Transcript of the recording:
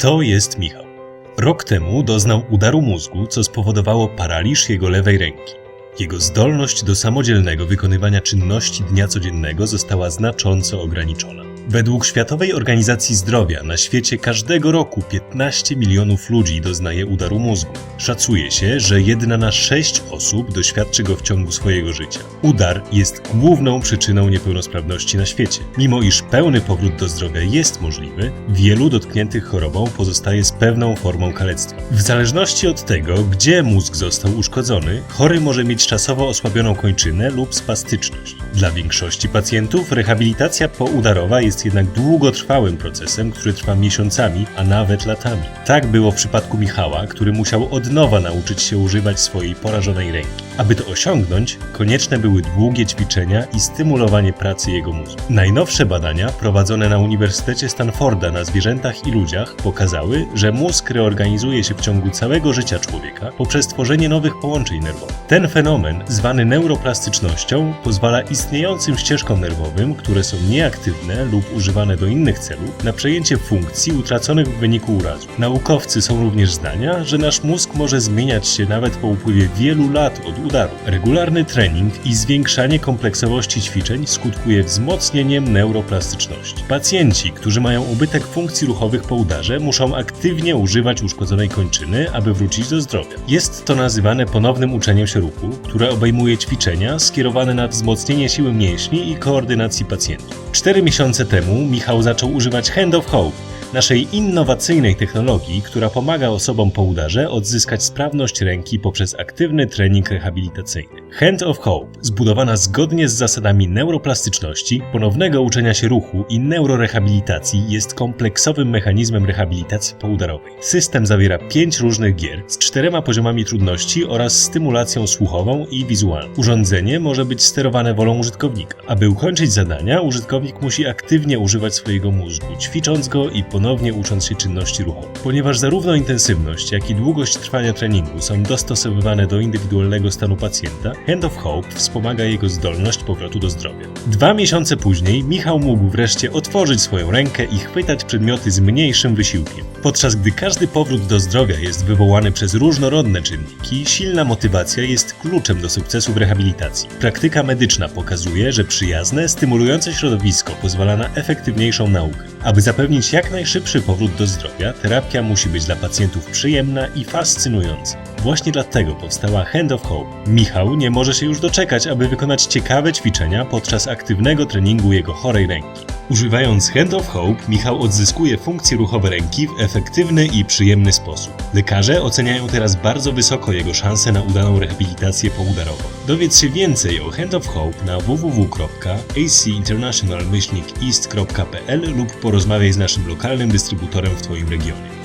To jest Michał. Rok temu doznał udaru mózgu, co spowodowało paraliż jego lewej ręki. Jego zdolność do samodzielnego wykonywania czynności dnia codziennego została znacząco ograniczona. Według Światowej Organizacji Zdrowia na świecie każdego roku 15 milionów ludzi doznaje udaru mózgu. Szacuje się, że jedna na sześć osób doświadczy go w ciągu swojego życia. Udar jest główną przyczyną niepełnosprawności na świecie. Mimo iż pełny powrót do zdrowia jest możliwy, wielu dotkniętych chorobą pozostaje z pewną formą kalectwa. W zależności od tego, gdzie mózg został uszkodzony, chory może mieć czasowo osłabioną kończynę lub spastyczność. Dla większości pacjentów rehabilitacja poudarowa jest jednak długotrwałym procesem, który trwa miesiącami, a nawet latami. Tak było w przypadku Michała, który musiał od nowa nauczyć się używać swojej porażonej ręki. Aby to osiągnąć, konieczne były długie ćwiczenia i stymulowanie pracy jego mózgu. Najnowsze badania prowadzone na Uniwersytecie Stanforda na zwierzętach i ludziach pokazały, że mózg reorganizuje się w ciągu całego życia człowieka poprzez tworzenie nowych połączeń nerwowych. Ten fenomen, zwany neuroplastycznością, pozwala istniejącym ścieżkom nerwowym, które są nieaktywne lub używane do innych celów, na przejęcie funkcji utraconych w wyniku urazu. Naukowcy są również zdania, że nasz mózg może zmieniać się nawet po upływie wielu lat od udaru. Regularny trening i zwiększanie kompleksowości ćwiczeń skutkuje wzmocnieniem neuroplastyczności. Pacjenci, którzy mają ubytek funkcji ruchowych po udarze, muszą aktywnie używać uszkodzonej kończyny, aby wrócić do zdrowia. Jest to nazywane ponownym uczeniem się ruchu, które obejmuje ćwiczenia skierowane na wzmocnienie siły mięśni i koordynacji pacjentów. Cztery miesiące temu Michał zaczął używać Hand of Hope, naszej innowacyjnej technologii, która pomaga osobom po udarze odzyskać sprawność ręki poprzez aktywny trening rehabilitacyjny. Hand of Hope, zbudowana zgodnie z zasadami neuroplastyczności, ponownego uczenia się ruchu i neurorehabilitacji, jest kompleksowym mechanizmem rehabilitacji poudarowej. System zawiera pięć różnych gier z czterema poziomami trudności oraz stymulacją słuchową i wizualną. Urządzenie może być sterowane wolą użytkownika. Aby ukończyć zadania, użytkownik musi aktywnie używać swojego mózgu, ćwicząc go i ponownie ucząc się czynności ruchowych. Ponieważ zarówno intensywność, jak i długość trwania treningu są dostosowywane do indywidualnego stanu pacjenta, Hand of Hope wspomaga jego zdolność powrotu do zdrowia. Dwa miesiące później Michał mógł wreszcie otworzyć swoją rękę i chwytać przedmioty z mniejszym wysiłkiem. Podczas gdy każdy powrót do zdrowia jest wywołany przez różnorodne czynniki, silna motywacja jest kluczem do sukcesu w rehabilitacji. Praktyka medyczna pokazuje, że przyjazne, stymulujące środowisko pozwala na efektywniejszą naukę. Aby zapewnić jak najszybszy powrót do zdrowia, terapia musi być dla pacjentów przyjemna i fascynująca. Właśnie dlatego powstała Hand of Hope. Michał nie może się już doczekać, aby wykonać ciekawe ćwiczenia podczas aktywnego treningu jego chorej ręki. Używając Hand of Hope, Michał odzyskuje funkcje ruchowe ręki w efektywny i przyjemny sposób. Lekarze oceniają teraz bardzo wysoko jego szanse na udaną rehabilitację poudarową. Dowiedz się więcej o Hand of Hope na www.acinternational-east.pl lub porozmawiaj z naszym lokalnym dystrybutorem w Twoim regionie.